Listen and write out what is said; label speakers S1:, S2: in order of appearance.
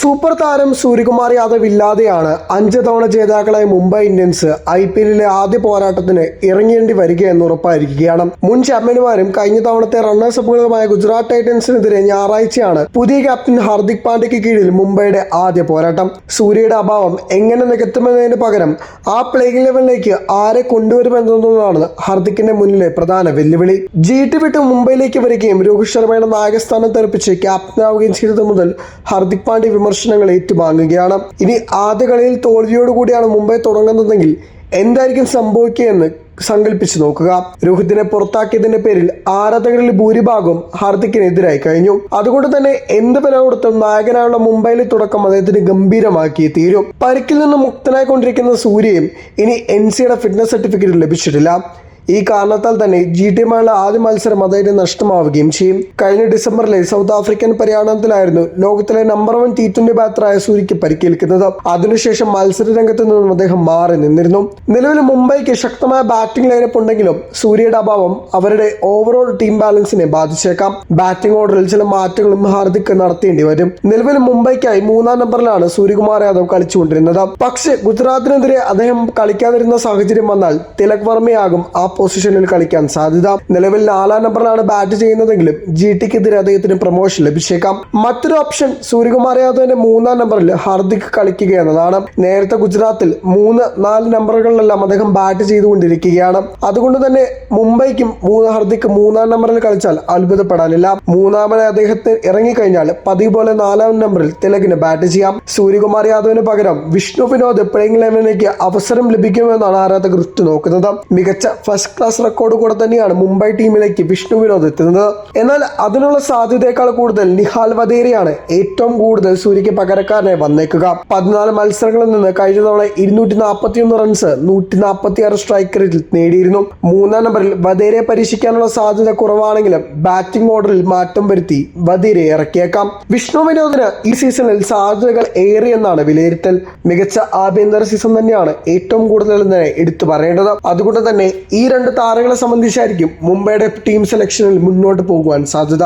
S1: Super താരം സൂര്യകുമാർ യാദവ് ഇല്ലാതെയാണ് അഞ്ച് തവണ ജേതാക്കളായ മുംബൈ ഇന്ത്യൻസ് ഐ പി എല്ലിലെ ആദ്യ പോരാട്ടത്തിന് ഇറങ്ങേണ്ടി വരിക എന്ന് ഉറപ്പായിരിക്കുകയാണ്. മുൻ ചാമ്പ്യന്മാരും കഴിഞ്ഞ തവണത്തെ റണ്ണേഴ്സ് അപ്പുകളുമായ ഗുജറാത്ത് ടൈറ്റൻസിനെതിരെ ഞായറാഴ്ചയാണ് പുതിയ ക്യാപ്റ്റൻ ഹാർദിക് പാണ്ഡ്യയ്ക്ക് കീഴിൽ മുംബൈയുടെ ആദ്യ പോരാട്ടം. സൂര്യയുടെ അഭാവം എങ്ങനെ നികത്തുമെന്നതിന് പകരം ആ പ്ലേയിങ് ലെവലിലേക്ക് ആരെ കൊണ്ടുവരുമെന്നതാണ് ഹാർദിക്കിന്റെ മുന്നിലെ പ്രധാന വെല്ലുവിളി. ജി ടി വിട്ട് മുംബൈയിലേക്ക് വരികയും രോഹിത് ശർമ്മയുടെ നായകസ്ഥാനം തെറിപ്പിച്ച് ക്യാപ്റ്റനാവുകയും ചെയ്തത് മുതൽ ഹാർദിക് പാണ്ഡ്യ വിമർശനങ്ങൾ ഏറ്റുവാങ്ങുകയാണ്. ഇനി ആദ്യ കളിയിൽ തോൽവിയോടുകൂടിയാണ് മുംബൈ തുടങ്ങുന്നതെങ്കിൽ എന്തായിരിക്കും സംഭവിക്കുകയെന്ന് സങ്കല്പിച്ചു നോക്കുക. രോഹിത്തിനെ പുറത്താക്കിയതിന്റെ പേരിൽ ആരാധകരിൽ ഭൂരിഭാഗം ഹാർദിക്കിനെതിരായി കഴിഞ്ഞു. അതുകൊണ്ട് തന്നെ എന്ത് വില കൊടുത്തും നായകനായുള്ള മുംബൈയിലെ തുടക്കം അദ്ദേഹത്തിന് ഗംഭീരമാക്കി തീരും. പരിക്കിൽ നിന്ന് മുക്തനായിക്കൊണ്ടിരിക്കുന്ന സൂര്യയും ഇനി എൻ സിയുടെ ഫിറ്റ്നസ് സർട്ടിഫിക്കറ്റ് ലഭിച്ചിട്ടില്ല. ഈ കാരണത്താൽ തന്നെ ജി ടിയുമായുള്ള ആദ്യ മത്സരം അദ്ദേഹത്തിന് നഷ്ടമാവുകയും ചെയ്യും. കഴിഞ്ഞ ഡിസംബറിലെ സൗത്ത് ആഫ്രിക്കൻ പര്യടനത്തിലായിരുന്നു ലോകത്തിലെ നമ്പർ വൺ ടി ട്വന്റി ബാറ്ററായ സൂര്യക്ക് പരിക്കേൽക്കുന്നത്. അതിനുശേഷം മത്സര രംഗത്ത് നിന്നും അദ്ദേഹം മാറി നിന്നിരുന്നു. നിലവിൽ മുംബൈക്ക് ശക്തമായ ബാറ്റിംഗ് ലൈനപ്പ് ഉണ്ടെങ്കിലും സൂര്യയുടെ അഭാവം അവരുടെ ഓവറോൾ ടീം ബാലൻസിനെ ബാധിച്ചേക്കാം. ബാറ്റിംഗ് ഓർഡറിൽ ചില മാറ്റങ്ങളും ഹാർദിക് നടത്തേണ്ടി വരും. നിലവിൽ മുംബൈക്കായി മൂന്നാം നമ്പറിലാണ് സൂര്യകുമാർ യാദവ് കളിച്ചുകൊണ്ടിരുന്നത്. പക്ഷേ ഗുജറാത്തിനെതിരെ അദ്ദേഹം കളിക്കാതിരുന്ന സാഹചര്യം വന്നാൽ തിലക് വർമ്മയാകും ആ പൊസിഷനിൽ കളിക്കാൻ സാധ്യത. നിലവിൽ നാലാം നമ്പറിലാണ് ബാറ്റ് ചെയ്യുന്നതെങ്കിലും ജി ടിക്കെതിരെ അദ്ദേഹത്തിന് പ്രൊമോഷൻ ലഭിച്ചേക്കാം. മറ്റൊരു ഓപ്ഷൻ സൂര്യകുമാർ യാദവിന്റെ മൂന്നാം നമ്പറിൽ ഹാർദിക് കളിക്കുക എന്നതാണ്. നേരത്തെ ഗുജറാത്തിൽ മൂന്ന് നാല് നമ്പറുകളിലെല്ലാം അദ്ദേഹം ബാറ്റ് ചെയ്തുകൊണ്ടിരിക്കുകയാണ്. അതുകൊണ്ട് തന്നെ മുംബൈക്കും മൂന്ന് ഹാർദിക് മൂന്നാം നമ്പറിൽ കളിച്ചാൽ അത്ഭുതപ്പെടാനില്ല. മൂന്നാമനെ അദ്ദേഹത്തിന് ഇറങ്ങിക്കഴിഞ്ഞാൽ പതിവ് പോലെ നാലാം നമ്പറിൽ തിലകിന് ബാറ്റ് ചെയ്യാം. സൂര്യകുമാർ യാദവിന് പകരം വിഷ്ണു വിനോദ് പ്ലേയിങ് ലെവലിലേക്ക് അവസരം ലഭിക്കുമെന്നാണ് ആരാധകർ ഉറ്റുനോക്കുന്നത്. മികച്ച ഫസ്റ്റ് ക്ലാസ് റെക്കോർഡ് കൂടെ തന്നെയാണ് മുംബൈ ടീമിലേക്ക് വിഷ്ണു വിനോദ് എത്തുന്നത്. എന്നാൽ അതിനുള്ള സാധ്യതയേക്കാൾ കൂടുതൽ നിഹാൽ വധേരയാണ് ഏറ്റവും കൂടുതൽ സൂര്യക്ക് പകരക്കാരനെ വന്നേക്കുക. പതിനാല് മത്സരങ്ങളിൽ നിന്ന് കഴിഞ്ഞ തവണ ഇരുന്നൂറ്റി നാൽപ്പത്തിയൊന്ന് റൺസ് നൂറ്റി നാൽപ്പത്തി ആറ് സ്ട്രൈക്ക് റേറ്റിൽ നേടിയിരുന്നു. മൂന്നാം നമ്പറിൽ വധേരയെ പരീക്ഷിക്കാനുള്ള സാധ്യത കുറവാണെങ്കിലും ബാറ്റിംഗ് ഓർഡറിൽ മാറ്റം വരുത്തി വധേരയെ ഇറക്കിയേക്കാം. വിഷ്ണു വിനോദിന് ഈ സീസണിൽ സാധ്യതകൾ ഏറിയെന്നാണ് വിലയിരുത്തൽ. മികച്ച ആഭ്യന്തര സീസൺ തന്നെയാണ് ഏറ്റവും കൂടുതൽ എന്ന് എടുത്തു പറയേണ്ടത്. അതുകൊണ്ട് തന്നെ രണ്ട് താരങ്ങളെ സംബന്ധിച്ചായിരിക്കും മുംബൈയുടെ ടീം സെലക്ഷനിൽ മുന്നോട്ട് പോകുവാൻ സാധ്യത.